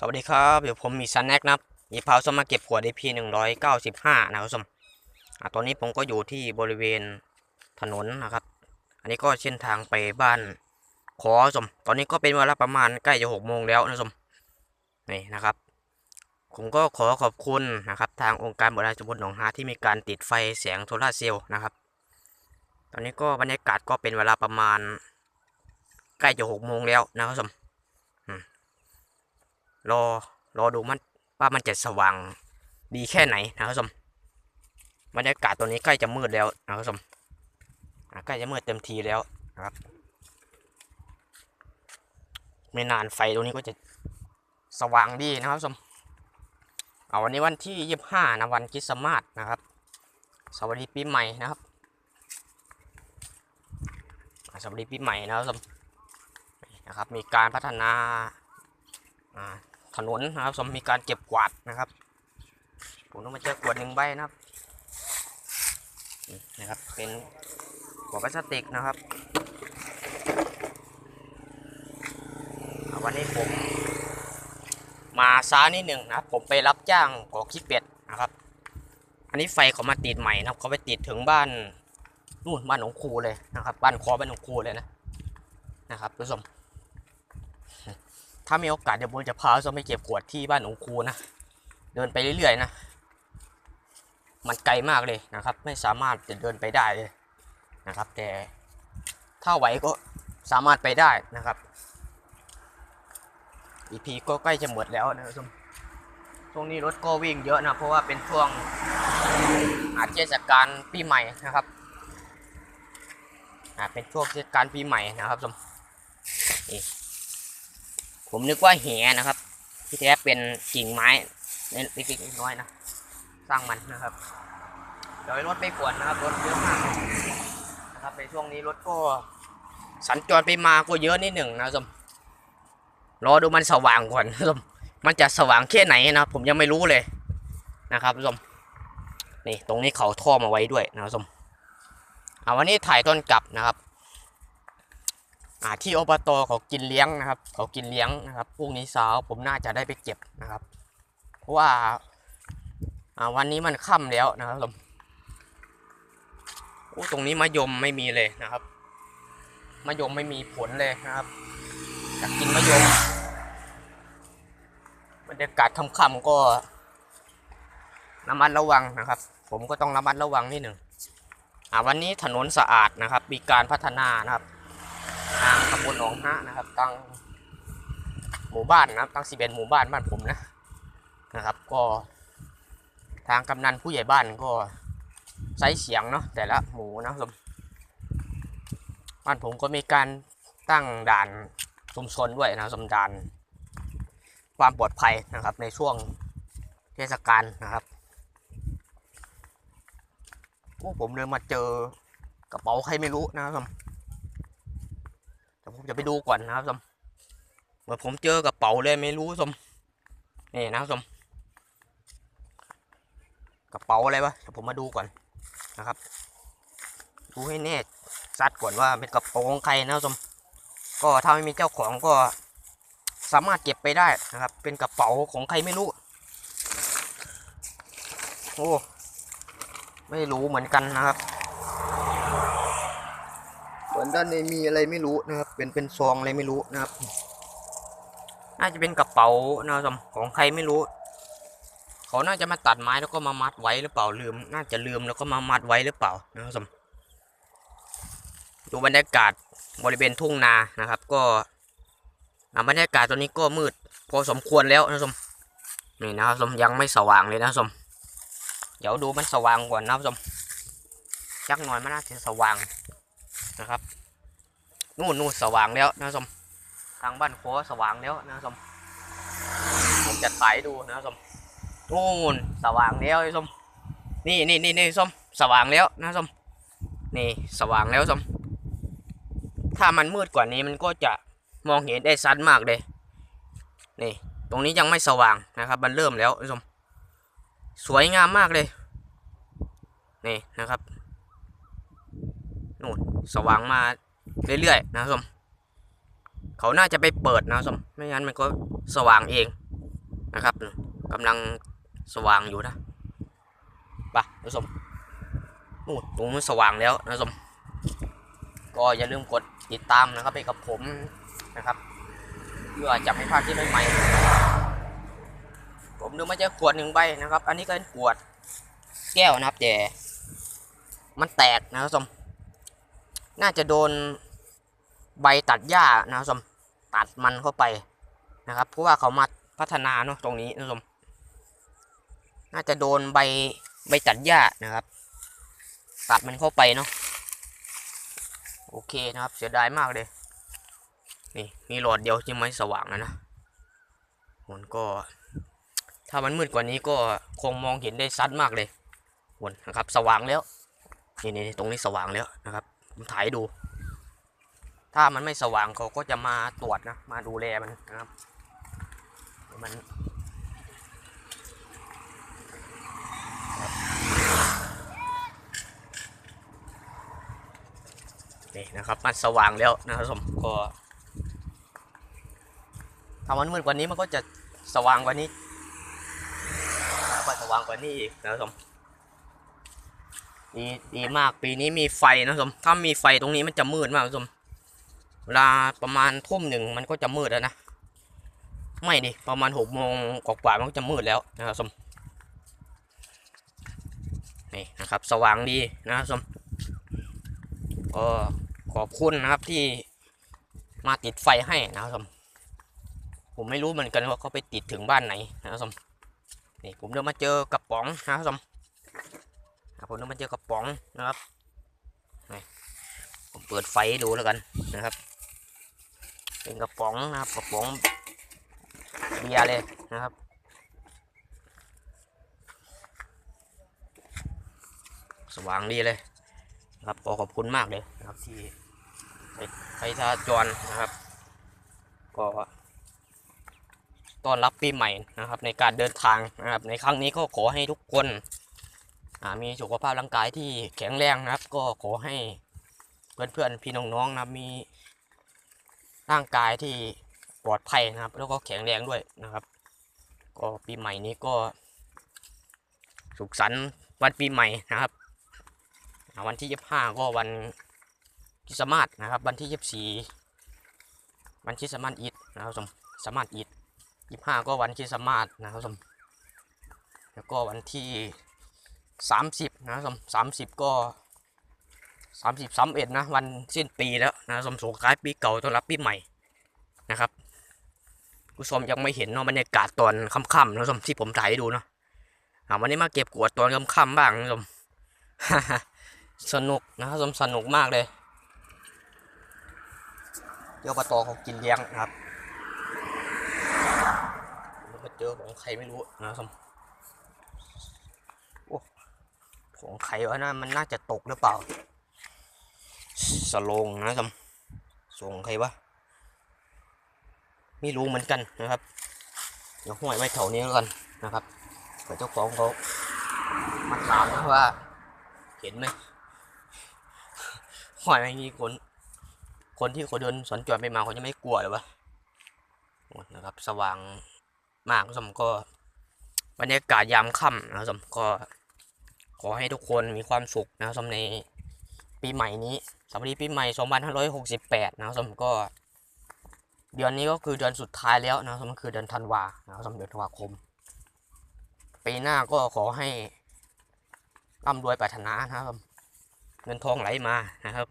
สวัสดีครับเดี๋ยวผมมีซันแน็กนะครับมีพาวสมาเก็บขวด EP หนึ่งร้อยเก้าสิบห้านะครับผู้ชมอะตอนนี้ผมก็อยู่ที่บริเวณถนนนะครับ อันนี้ก็เส้นทางไปบ้านขอสม ตอนนี้ก็เป็นเวลาประมาณใกล้จะหกโมงแล้วนะสมนี่นะครับ ผมก็ขอขอบคุณนะครับทางองค์การบริหารส่วนตำบลหนองฮาที่มีการติดไฟแสงโซลาร์เซลล์นะครับ ตอนนี้ก็บรรยากาศก็เป็นเวลาประมาณใกล้จะหกโมงแล้วนะครับผู้ชม รอรอดูมันว่ามันจะสว่างดีแค่ไหนนะครับผู้ชมบรรยากาศตัวนี้ใกล้จะมืดแล้วนะครับผู้ชมอะใกล้จะมืดเต็มทีแล้วนะครับ ไม่นานไฟตรงนี้ก็จะสว่างดีนะครับผู้ชมเอาวันนี้วันที่ยี่ห้านะวันคริสต์มาสนะครับ สวัสดีปีใหม่นะครับสวัสดีปีใหม่นะครับผู้ชมนะครับมีการพัฒนาอ่า ถนนนะครับสมมีการเก็บกวาดนะครับผมต้องมาเจอกวดหนึ่งใบนะครับนะครับเป็นขวดพลาสติกนะครับ วันนี้ผมมาซ้านิดหนึ่งนะครับ ผมไปรับจ้างก่อขี้เป็ดนะครับ อันนี้ไฟเขามาติดใหม่นะครับ เขาไปติดถึงบ้านนู่นบ้านหนองคูเลยนะครับ บ้านคอบ้านหนองคูเลยนะนะครับผู้ชม ถ้ามีโอกาสเดี๋ยวผมจะพาส้มไปเก็บขวดที่บ้านองคูนะ เดินไปเรื่อยๆนะ มันไกลมากเลยนะครับ ไม่สามารถจะเดินไปได้เลยนะครับ แต่ถ้าไหวก็สามารถไปได้นะครับอีพีก็ใกล้จะหมดแล้วนะครับส้มช่วงนี้รถก็วิ่งเยอะนะ เพราะว่าเป็นช่วงอาเทศกาลปีใหม่นะครับอ่าเป็นช่วงเทศกาลปีใหม่นะครับสมนี่ ผมนึกว่าแหนะครับ ที่แท้เป็นกิ่งไม้เล็กๆน้อยๆนะสร้างมันนะครับเดี๋ยวรถไม่กวนนะครับรถเยอะมากนะครับในช่วงนี้รถก็ สัญจรไปมาก็เยอะนิดหนึ่งนะครับผมรอดูมันสว่างก่อนนะครับมมันจะสว่างแค่ไหนนะผมยังไม่รู้เลยนะครับผู้ชมนี่ตรงนี้เขาท่อมาไว้ด้วยนะครับผู้ชมเอาวันนี้ถ่ายต้นกลับนะครับ อ่าที่อบตเขากินเลี้ยงนะครับ เขากินเลี้ยงนะครับพรุ่งนี้เช้าผมน่าจะได้ไปเก็บนะครับ เพราะว่าอ่าวันนี้มันค่ำแล้วนะครับผมโอ้ตรงนี้มะยมไม่มีเลยนะครับมะยมไม่มีผลเลยนะครับอยากกินมะยมบรรยากาศค่ำๆก็ระมัดระวังนะครับ ผมก็ต้องระมัดระวังนิดหนึ่งอ่าวันนี้ถนนสะอาดนะครับ มีการพัฒนานะครับ ตำบลหนองฮะนะครับตั้งหมู่บ้านนะครับตั้งสิบเอ็ดหมู่บ้านบ้านผมนะนะครับ ก็ทางกำนันผู้ใหญ่บ้านก็ใช้เสียงเนาะแต่ละหมู่นะครับบ้านผมก็มีการตั้งด่านชุมชนด้วยนะสำด่านความปลอดภัยนะครับในช่วงเทศกาลนะครับโอ้ผมเดินมาเจอกระเป๋าใครไม่รู้นะครับ เดี๋ยวผมจะไปดูก่อนนะครับสมเมื่อผมเจอกระเป๋าเลยไม่รู้สมนี่นะครับสมกระเป๋าอะไรวะเดี๋ยวผมมาดูก่อนนะครับ ดูให้แน่ซัดก่อนว่าเป็นกระเป๋าของใครนะครับสมก็ถ้าไม่มีเจ้าของก็สามารถเก็บไปได้นะครับ เป็นกระเป๋าของใครไม่รู้ โอ้ไม่รู้เหมือนกันนะครับส่วนด้านในมีอะไรไม่รู้นะครับ เป็นเป็นซองอะไรไม่รู้นะครับ น่าจะเป็นกระเป๋านะครับของใครไม่รู้ เขาน่าจะมาตัดไม้แล้วก็มามัดไว้หรือเปล่าลืม น่าจะลืมแล้วก็มามัดไว้หรือเปล่านะครับดูบรรยากาศบริเวณทุ่งนานะครับ ก็บรรยากาศตอนนี้ก็มืด พอสมควรแล้วนะครับนี่นะครับยังไม่สว่างเลยนะครับเดี๋ยวดูมันสว่างก่อนนะครับจักหน่อยมันน่าจะสว่างนะครับ นู่นนู่นสว่างแล้วนะสมทางบ้านโคสว่างแล้วนะสมผมจะถ่ายดูนะสมนู่นสว่างแล้วไอ้สมนี่นี่นี่นี่สมสว่างแล้วนะสมนี่สว่างแล้วสมถ้ามันมืดกว่านี้มันก็จะมองเห็นได้ชัดมากเลยนี่ตรงนี้ยังไม่สว่างนะครับ มันเริ่มแล้วไอ้สมสวยงามมากเลยนี่นะครับนู่นสว่างมา เรื่อยๆนะครับผมเขาน่าจะไปเปิดนะครับผมไม่งั้นมันก็สว่างเองนะครับกำลังสว่างอยู่นะไปะท่านผู้มนู่นตรงนู้นสว่างแล้วนะท่านผู้มก็อย่าลืมกดติดตามนะครับไปกับผมนะครับเพื่อจะไม่พลาดที่ใหม่ๆผมดูมาเจอขวดหนึ่งใบนะครับ อันนี้ก็เป็นขวดแก้วนะครับแต่มันแตกนะครับผมน่าจะโดน ใบตัดหญ้านะครับท่านผู้ชมตัดมันเข้าไปนะครับ เพราะว่าเขามาพัฒนาเนาะตรงนี้นะครับน่าจะโดนใบใบตัดหญ้านะครับ ตัดมันเข้าไปเนาะโอเคนะครับเสียดายมากเลย นี่มีหลอดเดียวที่ไม่สว่างนะนะมันก็ ถ้ามันมืดกว่านี้ก็คงมองเห็นได้ชัดมากเลยวนนะครับ สว่างแล้วนี่นี่ตรงนี้สว่างแล้วนะครับผมถ่ายดู ถ้ามันไม่สว่างเขาก็จะมาตรวจนะ มาดูแลมันนะครับ มันนี่นะครับมันสว่างแล้วนะครับผมก็ถ้ามันมืดกว่านี้มันก็จะสว่างกว่านี้ก็สว่างกว่านี้อีกนะครับผมดีดีมากปีนี้มีไฟนะครับผมถ้ามีไฟตรงนี้มันจะมืดมากนะครับผม เวลาประมาณทุ่มหนึ่งมันก็จะมืดแล้วนะ ไม่ดิประมาณหกโมงกว่ามันก็จะมืดแล้วนะครับผมนี่นะครับ สว่างดีนะครับผมก็ขอบคุณนะครับที่มาติดไฟให้นะครับผมผมไม่รู้เหมือนกันว่าเขาไปติดถึงบ้านไหนนะครับผมนี่ผมเดินมาเจอกระป๋องนะครับผมผมเดินมาเจอกระป๋องนะครับนี่ผมเปิดไฟดูแล้วกันนะครับ เป็นกระป๋องนะครับกระป๋องเบียร์เลยนะครับสว่างดีเลยนะครับขอขอบคุณมากเลยนะครับที่ใครทาจรนะครับ ก็ต้อนรับปีใหม่นะครับ ในการเดินทางนะครับ ในครั้งนี้ก็ขอให้ทุกคนมีสุขภาพร่างกายที่แข็งแรงนะครับ ก็ขอให้เพื่อนๆพี่น้องๆนะมี ร่างกายที่ปลอดภัยนะครับ แล้วก็แข็งแรงด้วยนะครับ ก็ปีใหม่นี้ก็ สุขสันต์วันปีใหม่นะครับ วันที่ยี่ห้าก็วันคริสต์มาสนะครับ วันที่ยี่สี่วันคริสต์มาสอีดนะครับสมสต์มาสอีดยี่ห้าก็วันคริสต์มาสนะครับสมแล้วก็วันที่สามสิบนะครับสมสามสิบก็ สามสิบสามเอ็ดนะ วันสิ้นปีแล้วนะสมส่งท้ายปีเก่าต้อนรับปีใหม่นะครับผู้ชมยังไม่เห็นเนาะบรรยากาศตอนค่ำๆนะครับสมที่ผมถ่ายให้ดูเนาะอ่าวันนี้มาเก็บกวาดตอนค่ำๆบ้างนะครับสมสนุกนะครับสนุกมากเลยเดี๋ยวปลาตอเขากินเลี้ยงนะครับแล้วก็เจอของใครไม่รู้นะครับโอ้ของใครวะนะมันน่าจะตกหรือเปล่า สโลงนะครับส่งใครวะไม่รู้เหมือนกันนะครับ เดี๋ยวห้อยไว้แถวนี้แล้วกันนะครับเผื่อเจ้าของเขามาถามนะว่า เห็นไหมหอยไม่มีคน คนที่เขาเดินสวนจวนไปมาเขาจะไม่กลัวหรือวะนะครับ สว่างมากสมก็บรรยากาศยามค่ำนะสมก็ ขอให้ทุกคนมีความสุขนะสมใน ปีใหม่นี้สวัสดีปีใหม่ 2568 นะครับสมก็ เดือนนี้ก็คือเดือนสุดท้ายแล้วนะครับสมคือเดือนธันวานะครับสมเดือนธันวาคม ปีหน้าก็ขอให้ร่ำรวยปรารถนานะครับเงินทองไหลมานะครับ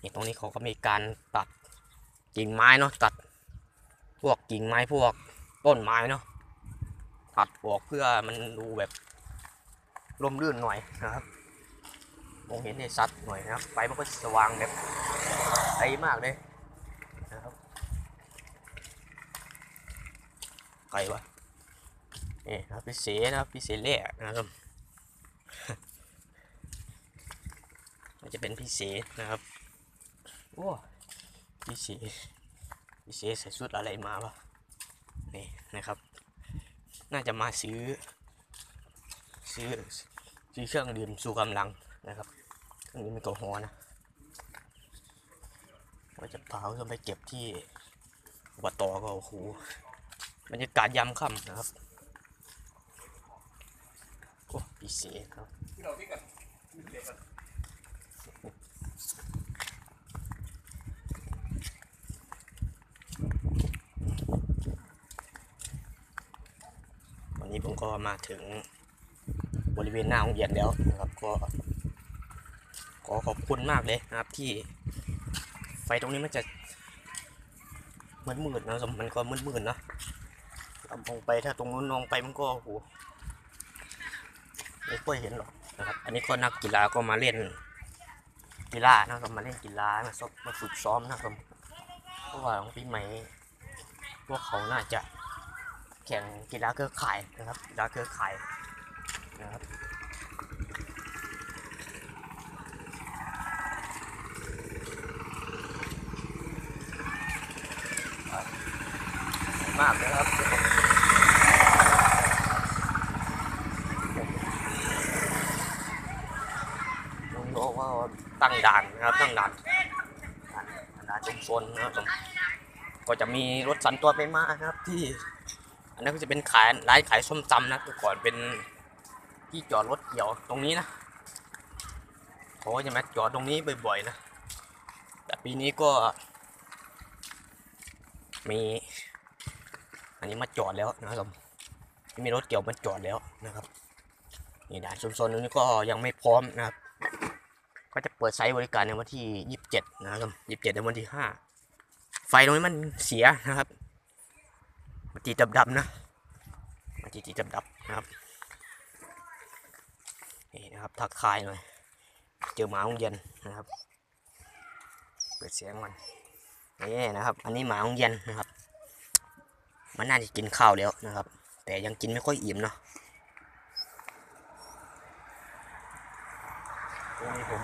นี่ตรงนี้เขาก็มีการตัดกิ่งไม้เนาะตัดพวกกิ่งไม้พวกต้นไม้เนาะตัดออกเพื่อมันดูแบบร่มรื่นหน่อยนะครับ มองเห็นในซัดหน่อยนะครับไฟมันก็สว่างแบบไกลมากเลยนะครับไกลวะนี่นะครับพี่เสนะครับพี่เสเล่นะครับมันจะเป็นพี่เสนะครับโอ้พี่เสพี่เสใส่ชุดอะไรมาวะนี่นะครับ น่าจะมาซื้อซื้อซื้อเครื่องดื่มสู่กำลังนะครับ เครื่องดื่มแอลกอฮอล์นะว่าจะพาเขาไปเก็บที่อบตก็โอ้โหบรรยากาศยามค่ำนะครับโอ้ปีเสียครับวันนวันนี้ผมก็มาถึงบริเวณหน้าโรงเรียนแล้วนะครับก็ ขอขอบคุณมากเลยนะครับที่ ไฟตรงนี้มันจะมืดมืดๆนะสมมันก็มืดมืดๆนะมองไปถ้าตรงนู้นมองไปมันก็โอ้โหไม่ค่อยเห็นหรอกนะครับ อันนี้ก็นักกีฬาก็มาเล่นกีฬานะครับมาเล่นกีฬามาซ้อมมาฝึกซ้อมนะครับเพราะว่าของปีใหม่พวกเขาน่าจะแข่งกีฬาเครือข่ายนะครับกีฬาเครือข่ายนะครับ มากนะครับลุงโลก็ตั้งด่านนะครับตั้งด่านด่านชุมชนนะครับผมก็จะมีรถสัญจรไปมาครับ ที่ อันนั้นก็จะเป็นขายร้านขายส้มตำนะแต่ก่อนเป็นที่จอดรถเกี่ยวตรงนี้นะเขาก็จะมาจอดตรงนี้บ่อยๆนะแต่ปีนี้ก็มี อันนี้มาจอดแล้วนะครับผมมีรถเกี่ยวมาจอดแล้วนะครับนี่ด่านชุมชนตรงนี้ก็ยังไม่พร้อมนะครับ ก็จะเปิดใช้บริการในวันที่ยี่สิบเจ็ดนะครับยี่สิบเจ็ดในวันที่ห้าไฟตรงนี้มันเสียนะครับมาตีดับๆนะมาตีตีดับๆนะครับนี่นะครับทักทายหน่อยเจอหมาโรงเรียนนะครับ เปิดเสียงมันนี่นะครับ อันนี้หมาโรงเรียนนะครับ มันน่าจะกินข้าวแล้วนะครับ แต่ยังกินไม่ค่อยอิ่มเนาะวันนี้ผม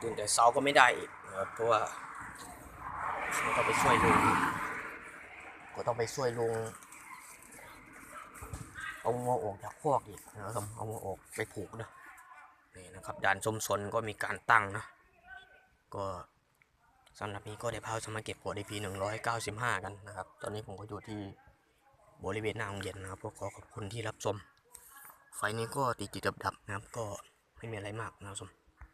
ตื่นแต่เช้าก็ไม่ได้อีกนะครับเพราะว่าต้องไปช่วยลุงก็ต้องไปช่วยลุงเอางัวออกจากคอกอีกนะครับเอางัวออกไปผูกนะนี่นะครับด่านชมสนก็มีการตั้งนะก็ สำหรับนี้ก็ได้พาจะมาเก็บขวดีพีหนึ่งร้อยเก้าสิบห้ากันนะครับ ตอนนี้ผมก็อยู่ที่บริเวณหน้าโรงเรียนนะครับก็ขอขอบคุณที่รับชม ไฟนี้ก็ติดติดดับๆนะครับ ก็ไม่มีอะไรมากนะครับชม